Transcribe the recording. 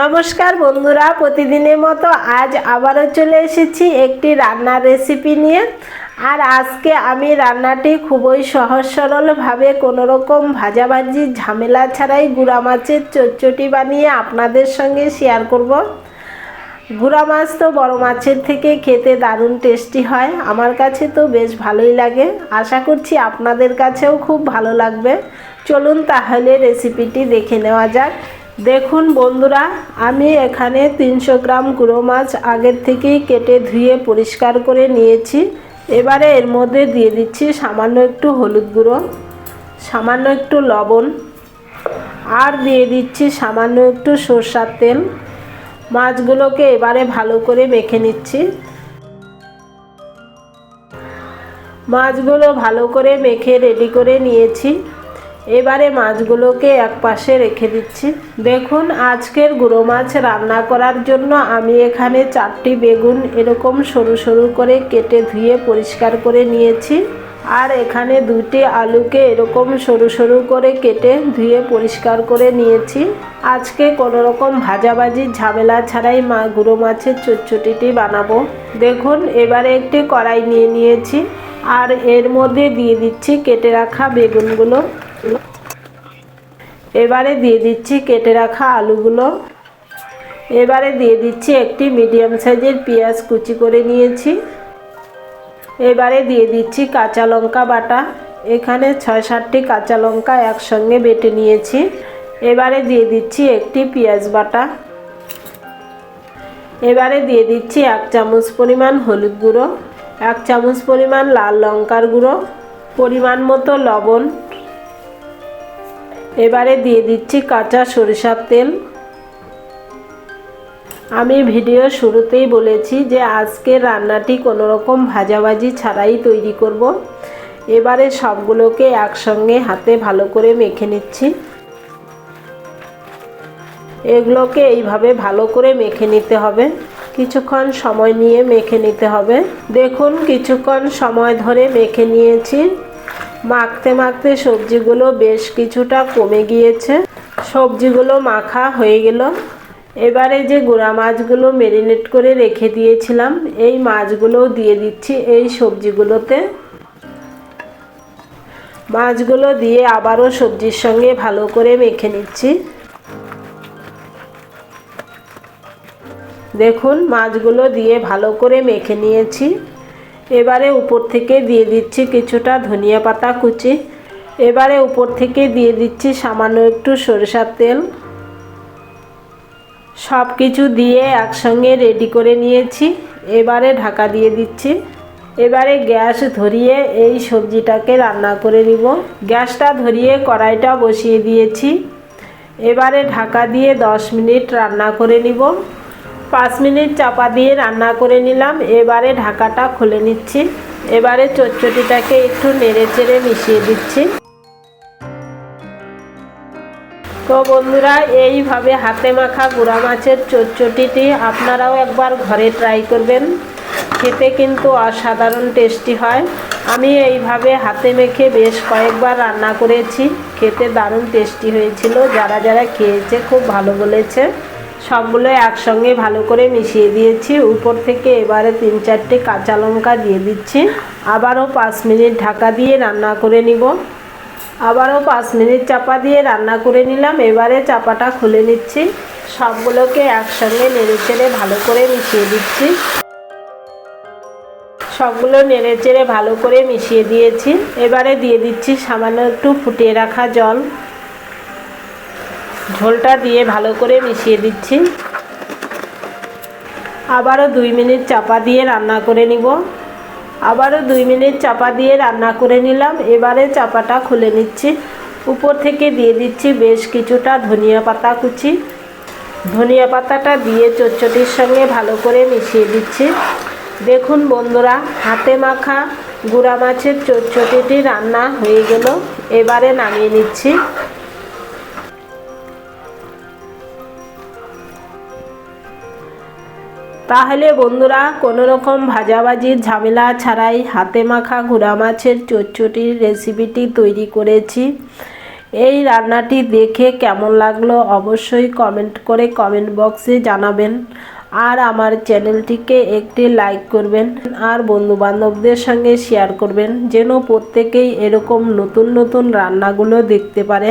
নমস্কার বন্ধুরা, প্রতিদিনের মতো আজ আবারও চলে এসেছি একটি রান্নার রেসিপি নিয়ে। আর আজকে আমি রান্নাটি খুবই সহজ সরলভাবে কোনো রকম ভাজাভাজি, ঝামেলা ছাড়াই গুঁড়া মাছের চচ্চটি বানিয়ে আপনাদের সঙ্গে শেয়ার করব। গুঁড়া মাছ তো বড় মাছের থেকে খেতে দারুণ টেস্টি হয়, আমার কাছে তো বেশ ভালোই লাগে। আশা করছি আপনাদের কাছেও খুব ভালো লাগবে। চলুন তাহলে রেসিপিটি দেখে নেওয়া যাক। দেখুন বন্ধুরা, আমি এখানে তিনশো গ্রাম গুঁড়ো মাছ আগের থেকেই কেটে ধুয়ে পরিষ্কার করে নিয়েছি। এবারে এর মধ্যে দিয়ে দিচ্ছি সামান্য একটু হলুদ গুঁড়ো, সামান্য একটু লবণ, আর দিয়ে দিচ্ছি সামান্য একটু সর্ষার তেল। মাছগুলোকে এবারে ভালো করে মেখে নিচ্ছি। মাছগুলো ভালো করে মেখে রেডি করে নিয়েছি। এবারে মাছগুলোকে এক পাশে রেখে দিচ্ছি। দেখুন, আজকের গুঁড়ো মাছ রান্না করার জন্য আমি এখানে চারটি বেগুন এরকম সরু সরু করে কেটে ধুয়ে পরিষ্কার করে নিয়েছি। আর এখানে দুটি আলুকে এরকম সরু সরু করে কেটে ধুয়ে পরিষ্কার করে নিয়েছি। আজকে কোনো রকম ভাজাভাজি, ঝামেলা ছাড়াই মা গুঁড়ো মাছের চচ্চটিটি বানাবো। দেখুন, এবারে একটি কড়াই নিয়ে নিয়েছি। আর এর মধ্যে দিয়ে দিচ্ছি কেটে রাখা বেগুনগুলো। এবারে দিয়ে দিচ্ছি কেটে রাখা আলুগুলো। এবারে দিয়ে দিচ্ছি একটি মিডিয়াম সাইজের পেঁয়াজ কুচি করে নিয়েছি। এবারে দিয়ে দিচ্ছি কাঁচা লঙ্কা বাটা। এখানে ছয় সাতটি কাঁচা লঙ্কা একসঙ্গে বেটে নিয়েছি। এবারে দিয়ে দিচ্ছি একটি পেঁয়াজ বাটা। এবারে দিয়ে দিচ্ছি এক চামচ পরিমাণ হলুদ গুঁড়ো, এক চামচ পরিমাণ লাল লঙ্কার গুঁড়ো, পরিমাণ মতো লবণ এবারে দিয়ে দিচ্ছি কাঁচা সরিষার তেল। আমি ভিডিও শুরুতেই বলেছি যে আজকে রান্নাটি কোনো রকম ভাজাভাজি ছাড়াই তৈরি করব। এবারে সবগুলোকে একসঙ্গে হাতে ভালো করে মেখে নিচ্ছি। এগুলোকে এইভাবে ভালো করে মেখে নিতে হবে। কিছুক্ষণ সময় নিয়ে মেখে নিতে হবে। দেখুন, কিছুক্ষণ সময় ধরে মেখে নিয়েছি। মাখতে মাখতে সবজিগুলো বেশ কিছুটা কমে গিয়েছে। সবজিগুলো মাখা হয়ে গেল। এবারে যে গুঁড়া মাছগুলো মেরিনেট করে রেখে দিয়েছিলাম, এই মাছগুলো দিয়ে দিচ্ছি এই সবজিগুলোতে। মাছগুলো দিয়ে আবারও সবজির সঙ্গে ভালো করে মেখে নিচ্ছি। দেখুন, মাছগুলো দিয়ে ভালো করে মেখে নিয়েছি। এবারে উপর থেকে দিয়ে দিচ্ছি কিছুটা ধনিয়া পাতা কুচি। এবারে উপর থেকে দিয়ে দিচ্ছি সামান্য একটু সরিষার তেল। সব কিছু দিয়ে একসঙ্গে রেডি করে নিয়েছি। এবারে ঢাকা দিয়ে দিচ্ছি। এবারে গ্যাস ধরিয়ে এই সবজিটাকে রান্না করে নিব। গ্যাসটা ধরিয়ে কড়াইটা বসিয়ে দিয়েছি। এবারে ঢাকা দিয়ে 10 মিনিট রান্না করে নিব। পাঁচ মিনিট চাপা দিয়ে রান্না করে নিলাম। এবারে ঢাকাটা খুলে নিচ্ছি। এবারে চচ্চটিটাকে একটু নেড়ে চেড়ে মিশিয়ে দিচ্ছি। তো বন্ধুরা, এইভাবে হাতে মাখা গুঁড়া মাছের চচ্চটিটি আপনারাও একবার ঘরে ট্রাই করবেন। খেতে কিন্তু অসাধারণ টেস্টি হয়। আমি এইভাবে হাতে মেখে বেশ কয়েকবার রান্না করেছি। খেতে দারুণ টেস্টি হয়েছিল। যারা যারা খেয়েছে, খুব ভালো বলেছে। সবগুলো একসঙ্গে ভালো করে মিশিয়ে দিয়েছি। উপর থেকে এবারে তিন চারটে কাঁচা লঙ্কা দিয়ে দিচ্ছি। আবারও পাঁচ মিনিট ঢাকা দিয়ে রান্না করে নিব। আবারও পাঁচ মিনিট চাপা দিয়ে রান্না করে নিলাম। এবারে চাপাটা খুলে নিচ্ছি। সবগুলোকে একসঙ্গে নেড়ে চেড়ে ভালো করে মিশিয়ে দিচ্ছি। সবগুলো নেড়ে চেড়ে ভালো করে মিশিয়ে দিয়েছি। এবারে দিয়ে দিচ্ছি সামান্য একটু ফুটিয়ে রাখা জল। ঝোলটা দিয়ে ভালো করে মিশিয়ে দিচ্ছি। আবারও দুই মিনিট চাপা দিয়ে রান্না করে নিব। আবারও দুই মিনিট চাপা দিয়ে রান্না করে নিলাম। এবারে চাপাটা খুলে নিচ্ছি। উপর থেকে দিয়ে দিচ্ছি বেশ কিছুটা ধনিয়া পাতা কুচি। ধনিয়া পাতাটা দিয়ে চচ্চটির সঙ্গে ভালো করে মিশিয়ে দিচ্ছি। দেখুন বন্ধুরা, হাতে মাখা গুঁড়া মাছের চচ্চটিটি রান্না হয়ে গেল। এবারে নামিয়ে নিচ্ছি। তাহলে বন্ধুরা কোনো রকম ভাজাভাজির ঝামেলা ছাড়াই হাতে মাখা গুঁড়া মাছের চচ্চটির রেসিপিটি তৈরি করেছি। এই রান্নাটি দেখে কেমন লাগল অবশ্যই কমেন্ট করে কমেন্ট বক্সে জানাবেন। আর আমার চ্যানেলটিকে একটি লাইক করবেন আর বন্ধু বান্ধবদের সঙ্গে শেয়ার করবেন, যেন প্রত্যেকেই এরকম নতুন নতুন রান্নাগুলো দেখতে পারে।